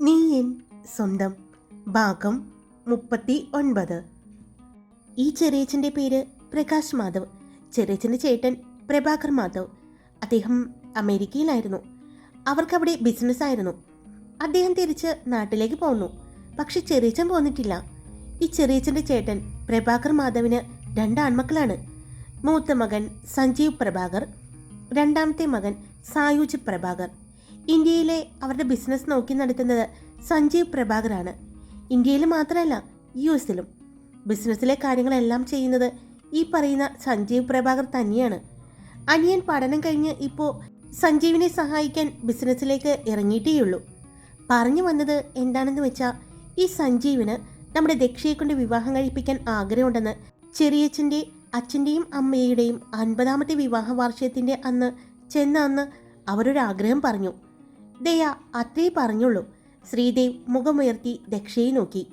നീ എൻ സ്വന്തം ഭാഗം മുപ്പത്തി ഒൻപത് ഈ ചെറിയച്ചന്റെ പേര് പ്രകാശ് മാധവ് ചെറിയച്ചന്റെ ചേട്ടൻ പ്രഭാകർ മാധവ്. അദ്ദേഹം അമേരിക്കയിലായിരുന്നു. അവർക്കവിടെ ബിസിനസ് ആയിരുന്നു. അദ്ദേഹം തിരിച്ച് നാട്ടിലേക്ക് പോന്നു. പക്ഷെ ചെറിയച്ചൻ പോന്നിട്ടില്ല. ഈ ചെറിയച്ചന്റെ ചേട്ടൻ പ്രഭാകർ മാധവിന് രണ്ട് ആൺമക്കളാണ്. മൂത്ത മകൻ സഞ്ജീവ് പ്രഭാകർ രണ്ടാമത്തെ മകൻ സായുജ് പ്രഭാകർ. ഇന്ത്യയിലെ അവരുടെ ബിസിനസ് നോക്കി നടത്തുന്നത് സഞ്ജീവ് പ്രഭാകറാണ് ഇന്ത്യയിൽ മാത്രമല്ല യു എസിലും. ബിസിനസ്സിലെ കാര്യങ്ങളെല്ലാം ചെയ്യുന്നത് ഈ പറയുന്ന സഞ്ജീവ് പ്രഭാകർ തന്നെയാണ്. അനിയൻ പഠനം കഴിഞ്ഞ് ഇപ്പോൾ സഞ്ജീവിനെ സഹായിക്കാൻ ബിസിനസ്സിലേക്ക് ഇറങ്ങിയിട്ടേയുള്ളൂ. പറഞ്ഞു വന്നത് എന്താണെന്ന് വെച്ചാൽ ഈ സഞ്ജീവിന് നമ്മുടെ ദക്ഷയെ കൊണ്ട് വിവാഹം കഴിപ്പിക്കാൻ ആഗ്രഹമുണ്ടെന്ന് ചെറിയച്ഛന്റെ അച്ഛന്റെയും അമ്മയുടെയും അൻപതാമത്തെ വിവാഹ വാർഷികത്തിന്റെ അന്ന് ചെന്ന അന്ന് അവരൊരു ആഗ്രഹം പറഞ്ഞു. ദയ അത്രേ പറഞ്ഞുള്ളൂ. ശ്രീദേവ് മുഖമുയർത്തി ദക്ഷയെ നോക്കി.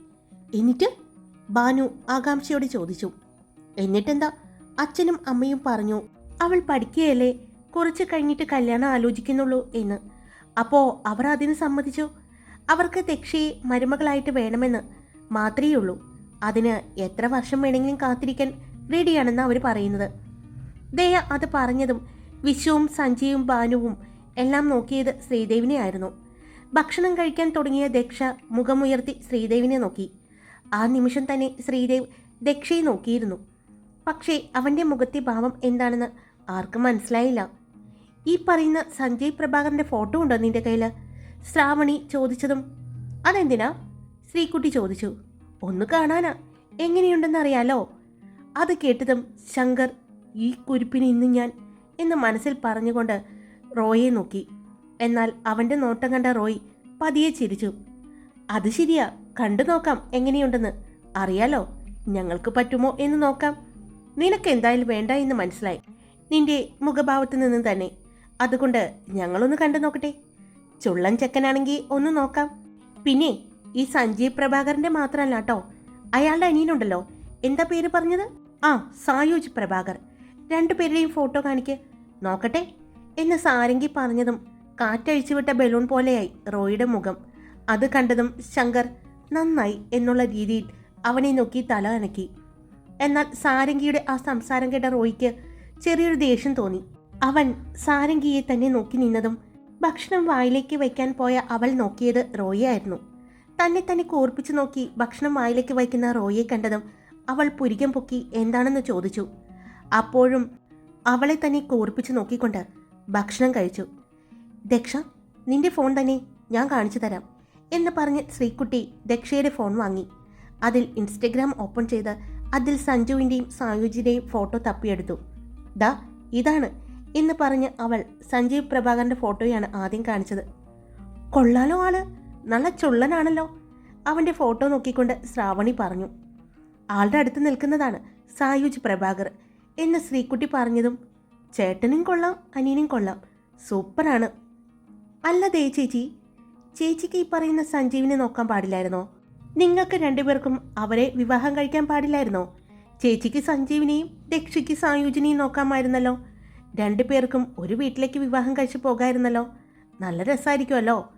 എന്നിട്ട് ബാനു ആകാംക്ഷയോടെ ചോദിച്ചു. എന്നിട്ടെന്താ? അച്ഛനും അമ്മയും പറഞ്ഞു അവൾ പഠിക്കുകയല്ലേ? കുറച്ച് കഴിഞ്ഞിട്ട് കല്യാണം ആലോചിക്കുന്നുള്ളൂ എന്ന്. അപ്പോൾ അവർ അതിന് സമ്മതിച്ചു. അവർക്ക് ദക്ഷയെ മരുമകളായിട്ട് വേണമെന്ന് മാത്രമേ ഉള്ളൂ. അതിന് എത്ര വർഷം വേണമെങ്കിലും കാത്തിരിക്കാൻ റെഡിയാണെന്ന് അവർ പറയുന്നത്. ദയ അത് പറഞ്ഞതും വിശ്വവും സഞ്ജയും ഭാനുവും എല്ലാം നോക്കിയത് ശ്രീദേവിനെ ആയിരുന്നു. ഭക്ഷണം കഴിക്കാൻ തുടങ്ങിയ ദക്ഷ മുഖമുയർത്തി ശ്രീദേവിനെ നോക്കി. ആ നിമിഷം തന്നെ ശ്രീദേവ് ദക്ഷയെ നോക്കിയിരുന്നു. പക്ഷേ അവന്റെ മുഖത്തെ ഭാവം എന്താണെന്ന് ആർക്കും മനസ്സിലായില്ല. ഈ പറയുന്ന സഞ്ജയ് പ്രഭാകരന്റെ ഫോട്ടോ ഉണ്ടോ നിന്റെ കയ്യിൽ ശ്രാവണി ചോദിച്ചതും അതെന്തിനാ? ശ്രീകുട്ടി ചോദിച്ചു. ഒന്ന് കാണാനാ. എങ്ങനെയുണ്ടെന്ന് അറിയാലോ. അത് കേട്ടതും ശങ്കർ ഈ കുരിപ്പിന് ഇന്ന് ഞാൻ എന്ന് മനസ്സിൽ പറഞ്ഞുകൊണ്ട് റോയെ നോക്കി. എന്നാൽ അവന്റെ നോട്ടം കണ്ട റോയ് പതിയെ ചിരിച്ചു. അത് ശരിയാ. കണ്ടു നോക്കാം എങ്ങനെയുണ്ടെന്ന്. അറിയാലോ ഞങ്ങൾക്ക് പറ്റുമോ എന്ന് നോക്കാം. നിനക്ക് എന്തായാലും വേണ്ട എന്ന് മനസ്സിലായി. നിന്റെ മുഖഭാവത്തിൽ നിന്ന് തന്നെ. അതുകൊണ്ട് ഞങ്ങളൊന്ന് കണ്ടു നോക്കട്ടെ. ചുള്ളൻ ചെക്കനാണെങ്കിൽ ഒന്ന് നോക്കാം. പിന്നെ ഈ സഞ്ജീവ് പ്രഭാകരന്റെ മാത്രമല്ല കേട്ടോ അയാളുടെ അനിയനുണ്ടല്ലോ. എന്താ പേര് പറഞ്ഞത്? ആ സായൂജ് പ്രഭാകർ. രണ്ടുപേരുടെയും ഫോട്ടോ കാണിക്ക്. നോക്കട്ടെ. എന്ന് സാരംഗി പറഞ്ഞതും കാറ്റഴിച്ചുവിട്ട ബലൂൺ പോലെയായി റോയിയുടെ മുഖം. അത് കണ്ടതും ശങ്കർ നന്നായി എന്നുള്ള രീതിയിൽ അവനെ നോക്കി തല അനക്കി. എന്നാൽ സാരംഗിയുടെ ആ സംസാരം കേട്ട റോയിക്ക് ചെറിയൊരു ദേഷ്യം തോന്നി. അവൻ സാരംഗിയെ തന്നെ നോക്കി നിന്നതും ഭക്ഷണം വായിലേക്ക് വയ്ക്കാൻ പോയ അവൾ നോക്കിയത് റോയിയായിരുന്നു. തന്നെ തന്നെ കോർപ്പിച്ചു നോക്കി ഭക്ഷണം വായിലേക്ക് വയ്ക്കുന്ന റോയിയെ കണ്ടതും അവൾ പുരികം പൊക്കി എന്താണെന്ന് ചോദിച്ചു. അപ്പോഴും അവളെ തന്നെ കോർപ്പിച്ചു നോക്കിക്കൊണ്ട് ഭക്ഷണം കഴിച്ചു. ദക്ഷ നിന്റെ ഫോൺ തന്നെ ഞാൻ കാണിച്ചു തരാം എന്ന് പറഞ്ഞ് ശ്രീകുട്ടി ദക്ഷയുടെ ഫോൺ വാങ്ങി. അതിൽ ഇൻസ്റ്റഗ്രാം ഓപ്പൺ ചെയ്ത് അതിൽ സഞ്ജുവിന്റെയും സായുജിന്റെയും ഫോട്ടോ തപ്പിയെടുത്തു. ദാ ഇതാണ് എന്ന് പറഞ്ഞ് അവൾ സഞ്ജീവ് പ്രഭാകരന്റെ ഫോട്ടോയാണ് ആദ്യം കാണിച്ചത്. കൊള്ളാലോ ആൾ നല്ല ചുള്ളനാണല്ലോ അവന്റെ ഫോട്ടോ നോക്കിക്കൊണ്ട് ശ്രാവണി പറഞ്ഞു. ആളുടെ അടുത്ത് നിൽക്കുന്നതാണ് സായുജ് പ്രഭാകർ എന്ന് ശ്രീകുട്ടി പറഞ്ഞതും ചേട്ടനും കൊള്ളാം അനിയനും കൊള്ളാം. സൂപ്പറാണ്. അല്ല ദേ ചേച്ചി ചേച്ചിക്ക് ഈ പറയുന്ന സഞ്ജീവിനെ നോക്കാൻ പാടില്ലായിരുന്നോ? നിങ്ങൾക്ക് രണ്ടുപേർക്കും അവരെ വിവാഹം കഴിക്കാൻ പാടില്ലായിരുന്നോ? ചേച്ചിക്ക് സഞ്ജീവിനെയും ദക്ഷയ്ക്ക് സായുജിനെയും നോക്കാമായിരുന്നല്ലോ. രണ്ടുപേർക്കും ഒരു വീട്ടിലേക്ക് വിവാഹം കഴിച്ചു പോകായിരുന്നല്ലോ. നല്ല രസമായിരിക്കുമല്ലോ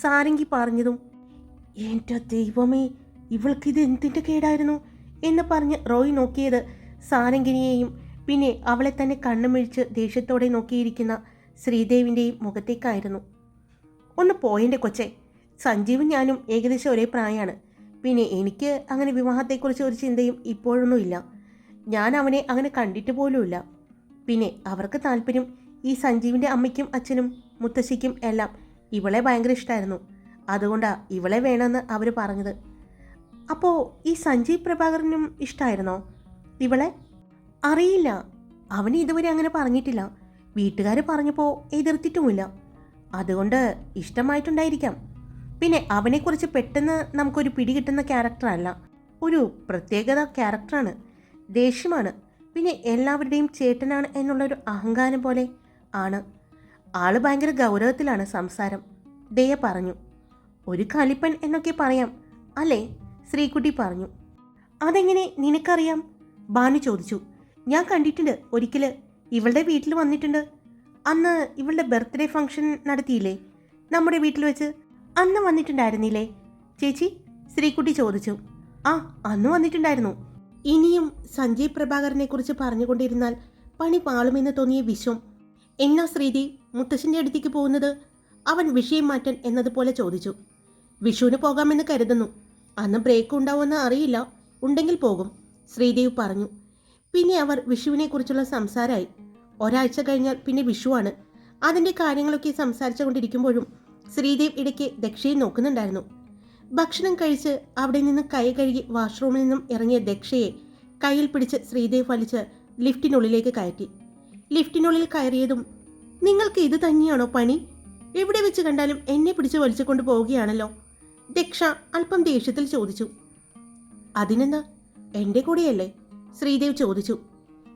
സാരംഗി പറഞ്ഞതും എന്റെ ദൈവമേ ഇവൾക്കിത് എന്തിന്റെ കേടായിരുന്നു? എന്ന് പറഞ്ഞ് റോയ് നോക്കിയത് സാരംഗിനിയെയും പിന്നെ അവളെ തന്നെ കണ്ണുമിഴിച്ച് ദേഷ്യത്തോടെ നോക്കിയിരിക്കുന്ന ശ്രീദേവിന്റെയും മുഖത്തേക്കായിരുന്നു. ഒന്ന് പോയിന്റെ കൊച്ചേ. സഞ്ജീവും ഞാനും ഏകദേശം ഒരേ പ്രായമാണ് പിന്നെ എനിക്ക് അങ്ങനെ വിവാഹത്തെക്കുറിച്ച് ഒരു ചിന്തയും ഇപ്പോഴൊന്നുമില്ല. ഞാൻ അവനെ അങ്ങനെ കണ്ടിട്ട് പോലുമില്ല. പിന്നെ അവർക്ക് താല്പര്യം ഈ സഞ്ജീവിന്റെ അമ്മയ്ക്കും അച്ഛനും മുത്തശ്ശിക്കും എല്ലാം ഇവളെ ഭയങ്കര ഇഷ്ടമായിരുന്നു അതുകൊണ്ടാണ് ഇവളെ വേണമെന്ന് അവർ പറഞ്ഞത്. അപ്പോൾ ഈ സഞ്ജീവ് പ്രഭാകരനും ഇഷ്ടമായിരുന്നോ ഇവളെ? അറിയില്ല. അവന് ഇതുവരെ അങ്ങനെ പറഞ്ഞിട്ടില്ല. വീട്ടുകാർ പറഞ്ഞപ്പോൾ എതിർത്തിട്ടുമില്ല. അതുകൊണ്ട് ഇഷ്ടമായിട്ടുണ്ടായിരിക്കാം. പിന്നെ അവനെക്കുറിച്ച് പെട്ടെന്ന് നമുക്കൊരു പിടി കിട്ടുന്ന ക്യാരക്ടറല്ല ഒരു പ്രത്യേകത ക്യാരക്ടറാണ് ദേഷ്യമാണ്. പിന്നെ എല്ലാവരുടെയും ചേട്ടനാണ് എന്നുള്ളൊരു അഹങ്കാരം പോലെ ആണ്. ആൾ ഭയങ്കര ഗൗരവത്തിലാണ് സംസാരം. ദയ പറഞ്ഞു. ഒരു കലിപ്പൻ എന്നൊക്കെ പറയാം അല്ലേ? ശ്രീകുട്ടി പറഞ്ഞു. അതെങ്ങനെ നിനക്കറിയാം? ബാനു ചോദിച്ചു. ഞാൻ കണ്ടിട്ടുണ്ട്. ഒരിക്കൽ ഇവളുടെ വീട്ടിൽ വന്നിട്ടുണ്ട്. അന്ന് ഇവളുടെ ബർത്ത്ഡേ ഫംഗ്ഷൻ നടത്തിയില്ലേ? നമ്മുടെ വീട്ടിൽ വെച്ച് അന്ന് വന്നിട്ടുണ്ടായിരുന്നില്ലേ? ചേച്ചി ശ്രീകുട്ടി ചോദിച്ചു. ആ അന്ന് വന്നിട്ടുണ്ടായിരുന്നു. ഇനിയും സഞ്ജയ് പ്രഭാകരനെ കുറിച്ച് പറഞ്ഞുകൊണ്ടിരുന്നാൽ പണി പാളുമെന്ന് തോന്നിയ വിശ്വം. എന്നാ ശ്രീതി മുത്തശ്ശന്റെ അടുത്തേക്ക് പോകുന്നത്? അവൻ വിഷയം മാറ്റാൻ എന്നതുപോലെ ചോദിച്ചു. വിഷുവിന് പോകാമെന്ന് കരുതുന്നു. അന്ന് ബ്രേക്ക് ഉണ്ടാവുമെന്ന് അറിയില്ല. ഉണ്ടെങ്കിൽ പോകും. ശ്രീദേവ് പറഞ്ഞു. പിന്നെ അവർ വിഷുവിനെ കുറിച്ചുള്ള സംസാരമായി. ഒരാഴ്ച കഴിഞ്ഞാൽ പിന്നെ വിഷുവാണ് അതിന്റെ കാര്യങ്ങളൊക്കെ സംസാരിച്ചുകൊണ്ടിരിക്കുമ്പോഴും ശ്രീദേവ് ഇടയ്ക്ക് ദക്ഷയെ നോക്കുന്നുണ്ടായിരുന്നു. ഭക്ഷണം കഴിച്ച് അവിടെ നിന്ന് കൈ കഴുകി വാഷ്റൂമിൽ നിന്നും ഇറങ്ങിയ ദക്ഷയെ കയ്യിൽ പിടിച്ച് ശ്രീദേവ് വലിച്ച് ലിഫ്റ്റിനുള്ളിലേക്ക് കയറ്റി. ലിഫ്റ്റിനുള്ളിൽ കയറിയതും നിങ്ങൾക്ക് ഇത് തന്നെയാണോ പണി? എവിടെ വെച്ച് കണ്ടാലും എന്നെ പിടിച്ച് വലിച്ചുകൊണ്ട് പോവുകയാണല്ലോ? ദക്ഷ അല്പം ദേഷ്യത്തിൽ ചോദിച്ചു. അതിനെന്താ? എന്റെ കൂടെയല്ലേ? ശ്രീദേവ് ചോദിച്ചു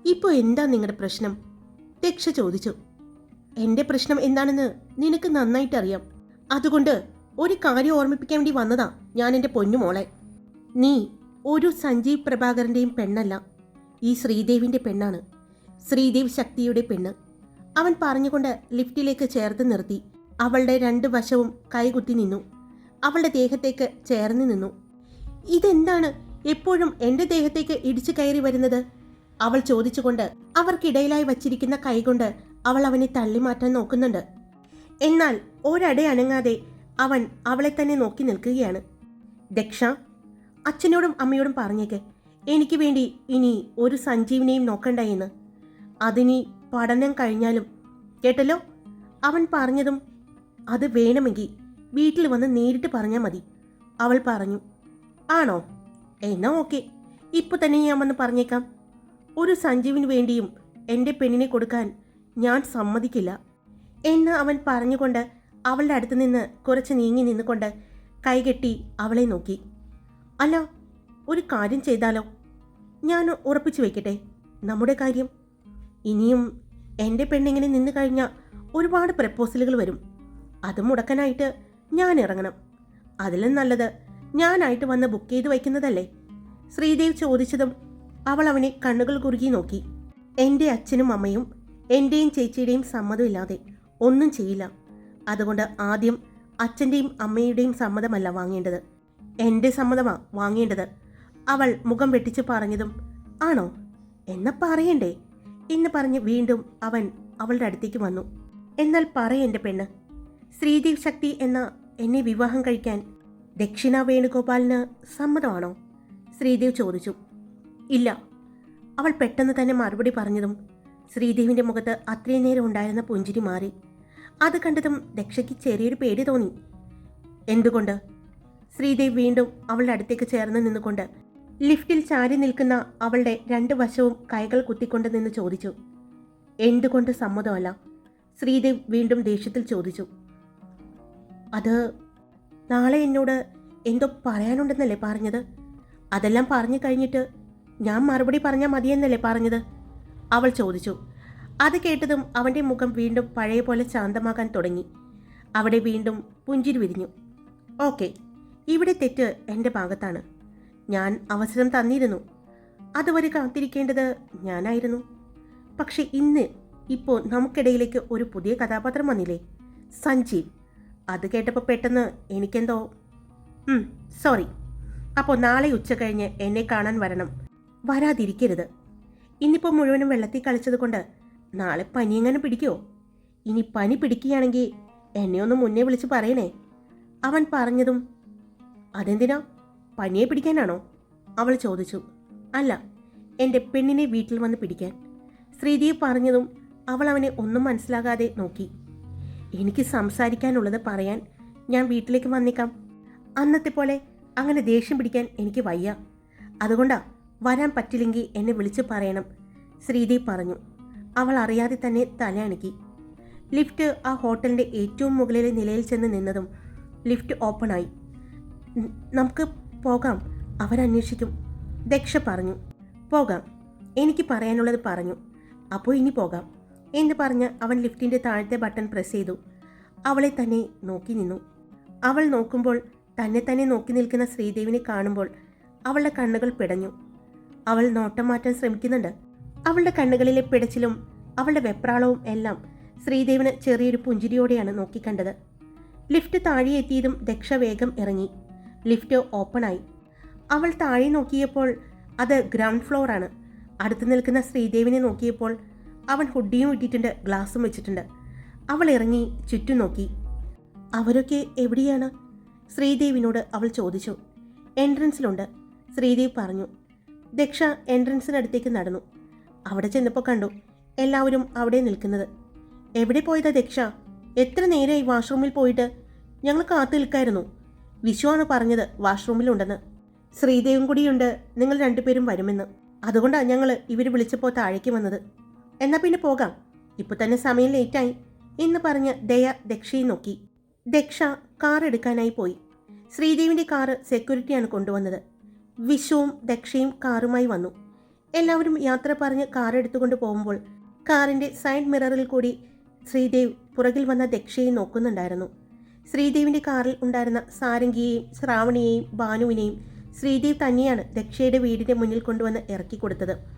ഇപ്പോൾ എന്താ നിങ്ങളുടെ പ്രശ്നം? ദക്ഷ ചോദിച്ചു എന്റെ പ്രശ്നം എന്താണെന്ന് നിനക്ക് നന്നായിട്ട് അറിയാം അതുകൊണ്ട് ഒരു കാര്യം ഓർമ്മിപ്പിക്കാൻ വേണ്ടി വന്നതാ ഞാൻ എന്റെ പൊന്നുമോളെ നീ ഒരു സഞ്ജീവ് പ്രഭാകരന്റെയും പെണ്ണല്ല ഈ ശ്രീദേവിന്റെ പെണ്ണാണ്. ശ്രീദേവ് ശക്തിയുടെ പെണ്ണ്. അവൻ പറഞ്ഞുകൊണ്ട് ലിഫ്റ്റിലേക്ക് ചേർത്ത് നിർത്തി. അവളുടെ രണ്ട് വശവും കൈകുത്തി നിന്നു. അവളുടെ ദേഹത്തേക്ക് ചേർന്ന് നിന്നു. ഇതെന്താണ് എപ്പോഴും എന്റെ ദേഹത്തേക്ക് ഇടിച്ചു കയറി വരുന്നത്? അവൾ ചോദിച്ചുകൊണ്ട് അവർക്കിടയിലായി വച്ചിരിക്കുന്ന കൈകൊണ്ട് അവൾ അവനെ തള്ളിമാറ്റാൻ നോക്കുന്നുണ്ട്. എന്നാൽ ഒരട അനങ്ങാതെ അവൻ അവളെ തന്നെ നോക്കി നിൽക്കുകയാണ്. ദക്ഷ അച്ഛനോടും അമ്മയോടും പറഞ്ഞേക്ക്. എനിക്ക് വേണ്ടി ഇനി ഒരു സഞ്ജീവിനെയും നോക്കണ്ട എന്ന്. അതിനി പഠനം കഴിഞ്ഞാലും. കേട്ടല്ലോ? അവൻ പറഞ്ഞതും അത് വേണമെങ്കിൽ വീട്ടിൽ വന്ന് നേരിട്ട് പറഞ്ഞാൽ മതി. അവൾ പറഞ്ഞു ആണോ? എന്നാ ഓക്കെ. ഇപ്പൊ തന്നെ ഞാൻ വന്ന് പറഞ്ഞേക്കാം. ഒരു സഞ്ജീവിന് വേണ്ടിയും എന്റെ പെണ്ണിനെ കൊടുക്കാൻ ഞാൻ സമ്മതിക്കില്ല. എന്ന് അവൻ പറഞ്ഞുകൊണ്ട് അവളുടെ അടുത്ത് നിന്ന് കുറച്ച് നീങ്ങി നിന്നുകൊണ്ട് കൈകെട്ടി അവളെ നോക്കി. അല്ല ഒരു കാര്യം ചെയ്താലോ? ഞാൻ ഉറപ്പിച്ചു വയ്ക്കട്ടെ നമ്മുടെ കാര്യം. ഇനിയും എന്റെ പെണ്ണിങ്ങനെ നിന്ന് കഴിഞ്ഞാൽ ഒരുപാട് പ്രപ്പോസലുകൾ വരും. അത് മുടക്കനായിട്ട് ഞാൻ ഇറങ്ങണം. അതിലും നല്ലത് ഞാനായിട്ട് വന്ന് ബുക്ക് ചെയ്ത് വയ്ക്കുന്നതല്ലേ? ശ്രീദേവ് ചോദിച്ചതും അവൾ അവനെ കണ്ണുകൾ കുറുകി നോക്കി. എന്റെ അച്ഛനും അമ്മയും എന്റെയും ചേച്ചിയുടെയും സമ്മതമില്ലാതെ ഒന്നും ചെയ്യില്ല. അതുകൊണ്ട് ആദ്യം അച്ഛന്റെയും അമ്മയുടെയും സമ്മതമല്ല വാങ്ങേണ്ടത്. എന്റെ സമ്മതമാ വാങ്ങേണ്ടത്. അവൾ മുഖം വെട്ടിച്ച് പറഞ്ഞതും ആണോ? എന്നാ പറയണ്ടേ? എന്ന് പറഞ്ഞ് വീണ്ടും അവൻ അവളുടെ അടുത്തേക്ക് വന്നു. എന്നാൽ പറ എന്റെ പെണ്ണ്. ശ്രീദേവ് ശക്തി എന്ന എന്നെ വിവാഹം കഴിക്കാൻ ദക്ഷിണ വേണുഗോപാലിന് സമ്മതമാണോ? ശ്രീദേവ് ചോദിച്ചു. ഇല്ല. അവൾ പെട്ടെന്ന് തന്നെ മറുപടി പറഞ്ഞതും ശ്രീദേവിന്റെ മുഖത്ത് അത്രയും നേരം ഉണ്ടായിരുന്ന പുഞ്ചിരി മാറി. അത് കണ്ടതും ദക്ഷയ്ക്ക് ചെറിയൊരു പേടി തോന്നി. എന്തുകൊണ്ട്? ശ്രീദേവ് വീണ്ടും അവളുടെ അടുത്തേക്ക് ചേർന്ന് നിന്നുകൊണ്ട് ലിഫ്റ്റിൽ ചാരി നിൽക്കുന്ന അവളുടെ രണ്ട് വശവും കൈകൾ കുത്തിക്കൊണ്ട് നിന്ന് ചോദിച്ചു. എന്തുകൊണ്ട് സമ്മതമല്ല? ശ്രീദേവ് വീണ്ടും ദേഷ്യത്തിൽ ചോദിച്ചു. അത് നാളെ എന്നോട് എന്തോ പറയാനുണ്ടെന്നല്ലേ പറഞ്ഞത്? അതെല്ലാം പറഞ്ഞു കഴിഞ്ഞിട്ട് ഞാൻ മറുപടി പറഞ്ഞാൽ മതിയെന്നല്ലേ പറഞ്ഞത്? അവൾ ചോദിച്ചു. അത് കേട്ടതും അവന്റെ മുഖം വീണ്ടും പഴയ പോലെ ശാന്തമാകാൻ തുടങ്ങി. അവിടെ വീണ്ടും പുഞ്ചിരി വിരിഞ്ഞു. ഓക്കെ ഇവിടെ തെറ്റ് എന്റെ ഭാഗത്താണ്. ഞാൻ അവസരം തന്നിരുന്നു. അതുവരെ കാത്തിരിക്കേണ്ടത് ഞാനായിരുന്നു. പക്ഷെ ഇന്ന് ഇപ്പോൾ നമുക്കിടയിലേക്ക് ഒരു പുതിയ കഥാപാത്രം വന്നില്ലേ? സഞ്ജീവ്. അത് കേട്ടപ്പോൾ പെട്ടെന്ന് എനിക്കെന്തോ സോറി അപ്പോൾ നാളെ ഉച്ച കഴിഞ്ഞ് എന്നെ കാണാൻ വരണം. വരാതിരിക്കരുത്. ഇന്നിപ്പോൾ മുഴുവനും വെള്ളത്തിൽ കളിച്ചത് കൊണ്ട് നാളെ പനി എങ്ങനെ പിടിക്കുമോ ഇനി പനി പിടിക്കുകയാണെങ്കിൽ എന്നെ ഒന്ന് മുന്നേ വിളിച്ച് പറയണേ. അവൻ പറഞ്ഞതും അതെന്തിനാ? പനിയെ പിടിക്കാനാണോ? അവൾ ചോദിച്ചു. അല്ല എന്റെ പെണ്ണിനെ വീട്ടിൽ വന്ന് പിടിക്കാൻ. ശ്രീദേവ് പറഞ്ഞതും അവൾ അവനെ ഒന്നും മനസ്സിലാകാതെ നോക്കി. എനിക്ക് സംസാരിക്കാനുള്ളത് പറയാൻ ഞാൻ വീട്ടിലേക്ക് വന്നേക്കാം. അന്നത്തെ പോലെ അങ്ങനെ ദേഷ്യം പിടിക്കാൻ എനിക്ക് വയ്യ. അതുകൊണ്ടാ വരാൻ പറ്റില്ലെങ്കിൽ എന്നെ വിളിച്ച് പറയണം ശ്രീദേവ് പറഞ്ഞു. അവൾ അറിയാതെ തന്നെ തലയണക്കി. ലിഫ്റ്റ് ആ ഹോട്ടലിന്റെ ഏറ്റവും മുകളിലെ നിലയിൽ ചെന്ന് നിന്നതും ലിഫ്റ്റ് ഓപ്പണായി നമുക്ക് പോകാം അവരന്വേഷിക്കും ദക്ഷ പറഞ്ഞു. പോകാം എനിക്ക് പറയാനുള്ളത് പറഞ്ഞു. അപ്പോൾ ഇനി പോകാം. എന്ന് പറഞ്ഞ് അവൻ ലിഫ്റ്റിന്റെ താഴത്തെ ബട്ടൺ പ്രസ് ചെയ്തു. അവളെ തന്നെ നോക്കി നിന്നു. അവൾ നോക്കുമ്പോൾ തന്നെ തന്നെ നോക്കി നിൽക്കുന്ന ശ്രീദേവിനെ കാണുമ്പോൾ അവളുടെ കണ്ണുകൾ പിടഞ്ഞു. അവൾ നോട്ടം മാറ്റാൻ ശ്രമിക്കുന്നുണ്ട്. അവളുടെ കണ്ണുകളിലെ പിടച്ചിലും അവളുടെ വെപ്രാളവും എല്ലാം ശ്രീദേവിന് ചെറിയൊരു പുഞ്ചിരിയോടെയാണ് നോക്കിക്കണ്ടത് ലിഫ്റ്റ് താഴെ എത്തിയതും ദക്ഷ വേഗം ഇറങ്ങി. ലിഫ്റ്റ് ഓപ്പണായി അവൾ താഴെ നോക്കിയപ്പോൾ അത് ഗ്രൗണ്ട് ഫ്ലോറാണ്. അടുത്ത് നിൽക്കുന്ന ശ്രീദേവിനെ നോക്കിയപ്പോൾ അവൻ ഹുഡിയും ഇട്ടിട്ടുണ്ട് ഗ്ലാസും വെച്ചിട്ടുണ്ട്. അവൾ ഇറങ്ങി ചുറ്റും നോക്കി. അവരൊക്കെ എവിടെയാണ്? ശ്രീദേവിനോട് അവൾ ചോദിച്ചു. എൻട്രൻസിലുണ്ട്. ശ്രീദേവ് പറഞ്ഞു. ദക്ഷ എൻട്രൻസിനടുത്തേക്ക് നടന്നു. അവിടെ ചെന്നപ്പോൾ കണ്ടു. എല്ലാവരും അവിടെ നിൽക്കുന്നത്. എവിടെ പോയതാ ദക്ഷ? എത്ര നേരമായി വാഷ്റൂമിൽ പോയിട്ട്? ഞങ്ങൾ കാത്തു നിൽക്കായിരുന്നു. വിശുവാണ് പറഞ്ഞത് വാഷ്റൂമിലുണ്ടെന്ന്. ശ്രീദേവും കൂടിയുണ്ട്. നിങ്ങൾ രണ്ടുപേരും വരുമെന്ന്. അതുകൊണ്ടാണ് ഞങ്ങൾ ഇവർ വിളിച്ചപ്പോൾ താഴേക്ക് വന്നത്. എന്നാ പിന്നെ പോകാം. ഇപ്പൊ തന്നെ സമയം ലേറ്റായി. എന്ന് പറഞ്ഞ് ദയ ദക്ഷയെ നോക്കി. ദക്ഷ കാർ എടുക്കാനായി പോയി. ശ്രീദേവിന്റെ കാറ് സെക്യൂരിറ്റിയാണ് കൊണ്ടുവന്നത്. വിശ്വവും ദക്ഷയും കാറുമായി വന്നു. എല്ലാവരും യാത്ര പറഞ്ഞ് കാർ എടുത്തുകൊണ്ട് പോകുമ്പോൾ കാറിന്റെ സൈഡ് മിററിൽ കൂടി ശ്രീദേവ് പുറകിൽ വന്ന ദക്ഷയെ നോക്കുന്നുണ്ടായിരുന്നു. ശ്രീദേവിന്റെ കാറിൽ ഉണ്ടായിരുന്ന സാരംഗിയെയും ശ്രാവണിയെയും ഭാനുവിനെയും ശ്രീദേവ് തന്നെയാണ് ദക്ഷയുടെ വീടിന്റെ മുന്നിൽ കൊണ്ടുവന്ന് ഇറക്കി കൊടുത്തത്.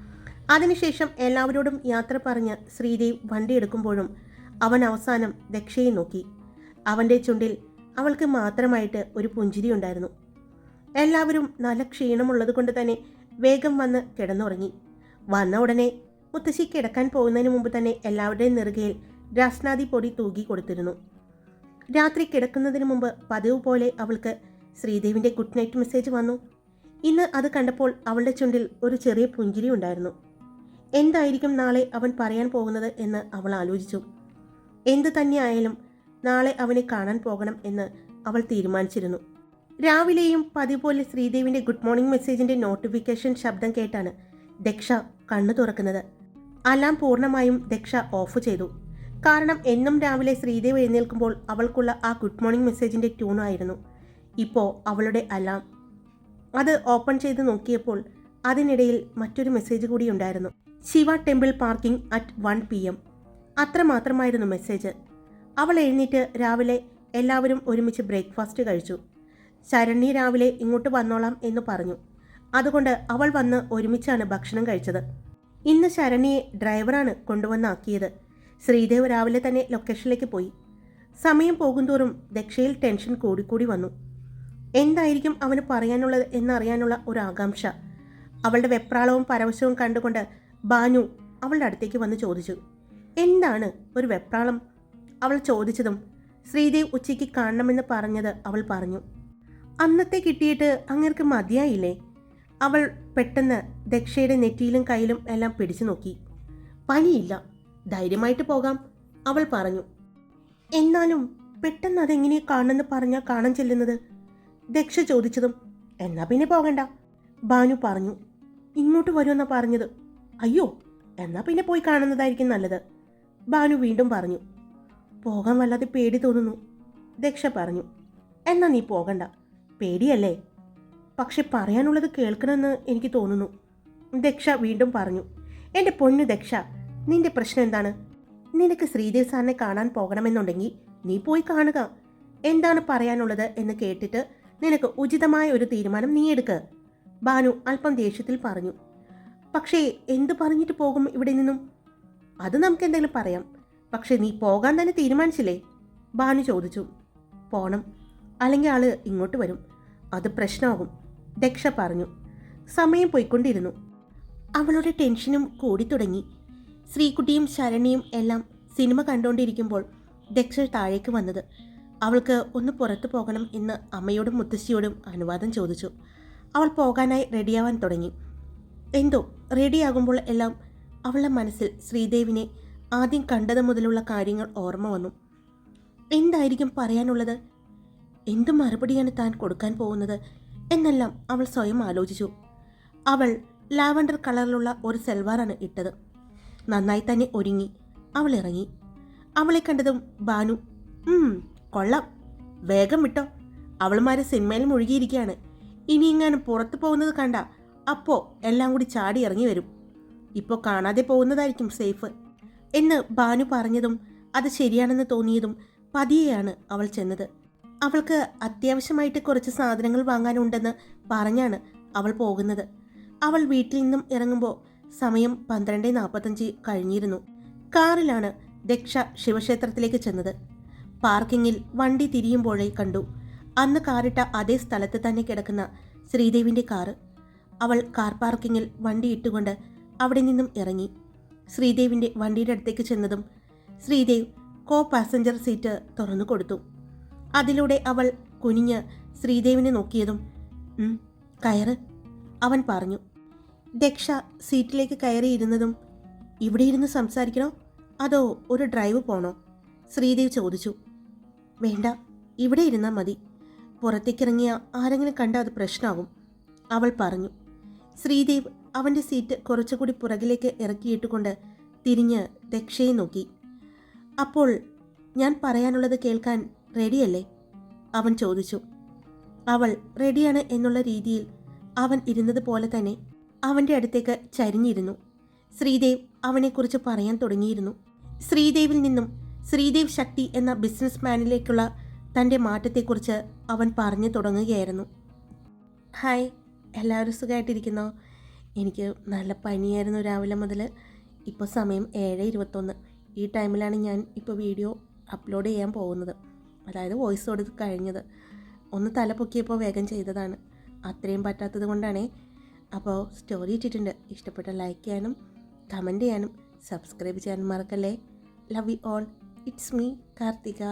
അതിനുശേഷം എല്ലാവരോടും യാത്ര പറഞ്ഞ് ശ്രീദേവ് വണ്ടി എടുക്കുമ്പോഴും അവൻ അവസാനം ദക്ഷയെ നോക്കി. അവന്റെ ചുണ്ടിൽ അവൾക്ക് മാത്രമായിട്ട് ഒരു പുഞ്ചിരി ഉണ്ടായിരുന്നു. എല്ലാവരും നല്ല ക്ഷീണമുള്ളത് കൊണ്ട് തന്നെ വേഗം വന്ന് കിടന്നുറങ്ങി. വന്ന ഉടനെ മുത്തശ്ശി കിടക്കാൻ പോകുന്നതിന് മുമ്പ് തന്നെ എല്ലാവരുടെയും നെറുകയിൽ രാസ്നാദി പൊടി തൂകി കൊടുത്തിരുന്നു. രാത്രി കിടക്കുന്നതിന് മുമ്പ് പതിവ് പോലെ അവൾക്ക് ശ്രീദേവിന്റെ ഗുഡ് നൈറ്റ് മെസ്സേജ് വന്നു. ഇന്ന് അത് കണ്ടപ്പോൾ അവളുടെ ചുണ്ടിൽ ഒരു ചെറിയ പുഞ്ചിരി ഉണ്ടായിരുന്നു. എന്തായിരിക്കും നാളെ അവൻ പറയാൻ പോകുന്നത് എന്ന് അവൾ ആലോചിച്ചു. എന്ത് തന്നെയായാലും നാളെ അവനെ കാണാൻ പോകണം എന്ന് അവൾ തീരുമാനിച്ചിരുന്നു. രാവിലെയും പതിപോലെ ശ്രീദേവിന്റെ ഗുഡ് മോർണിംഗ് മെസ്സേജിന്റെ നോട്ടിഫിക്കേഷൻ ശബ്ദം കേട്ടാണ് ദക്ഷ കണ്ണു തുറക്കുന്നത്. അലാം പൂർണമായും ദക്ഷ ഓഫ് ചെയ്തു. കാരണം എന്നും രാവിലെ ശ്രീദേവ് എഴുന്നേൽക്കുമ്പോൾ അവൾക്കുള്ള ആ ഗുഡ് മോർണിംഗ് മെസ്സേജിന്റെ ട്യൂണായിരുന്നു ഇപ്പോൾ അവളുടെ അലാം അത് ഓപ്പൺ ചെയ്ത് നോക്കിയപ്പോൾ അതിനിടയിൽ മറ്റൊരു മെസ്സേജ് കൂടി ഉണ്ടായിരുന്നു. Shiva temple parking at one P M. അത്രമാത്രമായിരുന്നു message. അവൾ എഴുന്നേറ്റ് രാവിലെ എല്ലാവരും ഒരുമിച്ച് ബ്രേക്ക്ഫാസ്റ്റ് കഴിച്ചു. ശരണ്യ രാവിലെ ഇങ്ങോട്ട് വന്നോളാം എന്ന് പറഞ്ഞു. അതുകൊണ്ട് അവൾ വന്ന് ഒരുമിച്ചാണ് ഭക്ഷണം കഴിച്ചത്. ഇന്ന് ശരണിയെ ഡ്രൈവറാണ് കൊണ്ടുവന്നാക്കിയത്. ശ്രീദേവ് രാവിലെ തന്നെ ലൊക്കേഷനിലേക്ക് പോയി. സമയം പോകുന്തോറും ദക്ഷയിൽ ടെൻഷൻ കൂടിക്കൂടി വന്നു. എന്തായിരിക്കും അവന് പറയാനുള്ളത് എന്നറിയാനുള്ള ഒരു ആകാംക്ഷ. അവളുടെ വെപ്രാളവും പരവശവും കണ്ടുകൊണ്ട് ബാനു അവളുടെ അടുത്തേക്ക് വന്ന് ചോദിച്ചു എന്താണ് ഒരു വെപ്രാളം? അവൾ ചോദിച്ചതും ശ്രീദേവ് ഉച്ചയ്ക്ക് കാണണമെന്ന് പറഞ്ഞത് അവൾ പറഞ്ഞു. അന്നത്തെ കിട്ടിയിട്ട് അങ്ങേർക്ക് മതിയായില്ലേ? അവൾ പെട്ടെന്ന് ദക്ഷയുടെ നെറ്റിയിലും കയ്യിലും എല്ലാം പിടിച്ചു നോക്കി. പനിയില്ല ധൈര്യമായിട്ട് പോകാം അവൾ പറഞ്ഞു. എന്നാലും പെട്ടെന്ന് അതെങ്ങനെ കാണുമെന്ന് പറഞ്ഞാൽ കാണാൻ ചെല്ലുന്നത്? ദക്ഷ ചോദിച്ചതും എന്നാ പിന്നെ പോകണ്ട ബാനു പറഞ്ഞു. ഇങ്ങോട്ട് വരുമെന്നാ പറഞ്ഞത്. അയ്യോ എന്നാ പിന്നെ പോയി കാണുന്നതായിരിക്കും നല്ലത്. ബാനു വീണ്ടും പറഞ്ഞു. പോകാൻ വല്ലാതെ പേടി തോന്നുന്നു. ദക്ഷ പറഞ്ഞു. എന്നാ നീ പോകണ്ട. പേടിയല്ലേ? പക്ഷെ പറയാനുള്ളത് കേൾക്കണമെന്ന് എനിക്ക് തോന്നുന്നു. ദക്ഷ വീണ്ടും പറഞ്ഞു. എന്റെ പൊന്നു ദക്ഷ നിന്റെ പ്രശ്നം എന്താണ്? നിനക്ക് ശ്രീദേവ് സാറിനെ കാണാൻ പോകണമെന്നുണ്ടെങ്കിൽ നീ പോയി കാണുക. എന്താണ് പറയാനുള്ളത് എന്ന് കേട്ടിട്ട് നിനക്ക് ഉചിതമായ ഒരു തീരുമാനം നീ എടുക്ക്. ബാനു അല്പം ദേഷ്യത്തിൽ പറഞ്ഞു. പക്ഷേ എന്തു പറഞ്ഞിട്ട് പോകും ഇവിടെ നിന്നും? അത് നമുക്ക് എന്തെങ്കിലും പറയാം. പക്ഷേ നീ പോകാൻ തന്നെ തീരുമാനിച്ചില്ലേ? ബാനു ചോദിച്ചു. പോണം. അല്ലെങ്കിൽ ആൾ ഇങ്ങോട്ട് വരും. അത് പ്രശ്നമാകും. ദക്ഷ പറഞ്ഞു. സമയം പോയിക്കൊണ്ടിരുന്നു. അവളുടെ ടെൻഷനും കൂടി തുടങ്ങി. ശ്രീകുട്ടിയും ശരണിയും എല്ലാം സിനിമ കണ്ടുകൊണ്ടിരിക്കുമ്പോൾ ദക്ഷ താഴേക്ക് വന്നത്. അവൾക്ക് ഒന്ന് പുറത്തു പോകണം എന്ന് അമ്മയോടും മുത്തശ്ശിയോടും അനുവാദം ചോദിച്ചു. അവൾ പോകാനായി റെഡിയാവാൻ തുടങ്ങി. എന്തോ റെഡിയാകുമ്പോൾ എല്ലാം അവളുടെ മനസ്സിൽ ശ്രീദേവിനെ ആദ്യം കണ്ടത് മുതലുള്ള കാര്യങ്ങൾ ഓർമ്മ വന്നു. എന്തായിരിക്കും പറയാനുള്ളത്? എന്ത് മറുപടിയാണ് താൻ കൊടുക്കാൻ പോകുന്നത്? എന്നെല്ലാം അവൾ സ്വയം ആലോചിച്ചു. അവൾ ലാവണ്ടർ കളറിലുള്ള ഒരു സെൽവാറാണ് ഇട്ടത്. നന്നായി തന്നെ ഒരുങ്ങി അവൾ ഇറങ്ങി. അവളെ കണ്ടതും ബാനു കൊള്ളാം. വേഗം വിട്ടോ. അവളുമാരെ സിനിമയിൽ മുഴുകിയിരിക്കുകയാണ്. ഇനി ഇങ്ങനെ പുറത്തു പോകുന്നത് കണ്ട അപ്പോ എല്ലാം കൂടി ചാടി ഇറങ്ങി വരും. ഇപ്പോൾ കാണാതെ പോകുന്നതായിരിക്കും സേഫ്. എന്ന് ബാനു പറഞ്ഞതും അത് ശരിയാണെന്ന് തോന്നിയതും പതിയെയാണ് അവൾ ചെന്നത്. അവൾക്ക് അത്യാവശ്യമായിട്ട് കുറച്ച് സാധനങ്ങൾ വാങ്ങാനുണ്ടെന്ന് പറഞ്ഞാണ് അവൾ പോകുന്നത്. അവൾ വീട്ടിൽ നിന്നും ഇറങ്ങുമ്പോൾ സമയം പന്ത്രണ്ട് നാൽപ്പത്തഞ്ച് കഴിഞ്ഞിരുന്നു. കാറിലാണ് ദക്ഷ ശിവക്ഷേത്രത്തിലേക്ക് ചെന്നത്. പാർക്കിങ്ങിൽ വണ്ടി തിരിയുമ്പോഴേ കണ്ടു. അന്ന് കാറിട്ട അതേ സ്ഥലത്ത് തന്നെ കിടക്കുന്ന ശ്രീദേവിന്റെ കാറ്. അവൾ കാർ പാർക്കിങ്ങിൽ വണ്ടി ഇട്ടുകൊണ്ട് അവിടെ നിന്നും ഇറങ്ങി. ശ്രീദേവിന്റെ വണ്ടിയുടെ അടുത്തേക്ക് ചെന്നതും ശ്രീദേവ് കോ പാസഞ്ചർ സീറ്റ് തുറന്നു കൊടുത്തു. അതിലൂടെ അവൾ കുനിഞ്ഞ് ശ്രീദേവിനെ നോക്കിയതും കയറ് അവൻ പറഞ്ഞു. ദക്ഷ സീറ്റിലേക്ക് കയറിയിരുന്നതും ഇവിടെ ഇരുന്ന് സംസാരിക്കണോ? അതോ ഒരു ഡ്രൈവ് പോണോ? ശ്രീദേവ് ചോദിച്ചു. വേണ്ട ഇവിടെ ഇരുന്നാൽ മതി. പുറത്തേക്കിറങ്ങിയ ആരെങ്കിലും കണ്ട അത് പ്രശ്നമാകും അവൾ പറഞ്ഞു. ശ്രീദേവ് അവന്റെ സീറ്റ് കുറച്ചുകൂടി പുറകിലേക്ക് ഇറക്കിയിട്ടുകൊണ്ട് തിരിഞ്ഞ് ദക്ഷയെ നോക്കി. അപ്പോൾ ഞാൻ പറയാനുള്ളത് കേൾക്കാൻ റെഡിയല്ലേ? അവൻ ചോദിച്ചു. അവൾ റെഡിയാണ് എന്നുള്ള രീതിയിൽ അവൻ ഇരുന്നത് പോലെ തന്നെ അവന്റെ അടുത്തേക്ക് ചരിഞ്ഞിരുന്നു. ശ്രീദേവ് അവനെക്കുറിച്ച് പറയാൻ തുടങ്ങിയിരുന്നു. ശ്രീദേവിൽ നിന്നും ശ്രീദേവ് ശക്തി എന്ന ബിസിനസ് മാനിലേക്കുള്ള തന്റെ മാറ്റത്തെക്കുറിച്ച് അവൻ പറഞ്ഞു തുടങ്ങുകയായിരുന്നു. ഹായ് എല്ലാവരും സുഖമായിട്ടിരിക്കുന്നോ എനിക്ക് നല്ല പനിയായിരുന്നു രാവിലെ മുതൽ ഇപ്പോൾ സമയം ഏഴ് ഇരുപത്തൊന്ന്. ഈ ടൈമിലാണ് ഞാൻ ഇപ്പോൾ വീഡിയോ അപ്ലോഡ് ചെയ്യാൻ പോകുന്നത്. അതായത് വോയിസ് കൊടുത്ത് കഴിഞ്ഞത്. ഒന്ന് തല പൊക്കിയപ്പോൾ വേഗം ചെയ്തതാണ്. അത്രയും പറ്റാത്തത് കൊണ്ടാണേ. അപ്പോൾ സ്റ്റോറി ഇട്ടിട്ടുണ്ട്. ഇഷ്ടപ്പെട്ട ലൈക്ക് ചെയ്യാനും കമന്റ് ചെയ്യാനും സബ്സ്ക്രൈബ് ചെയ്യാനും മറക്കല്ലേ. Love you all it's me Karthika.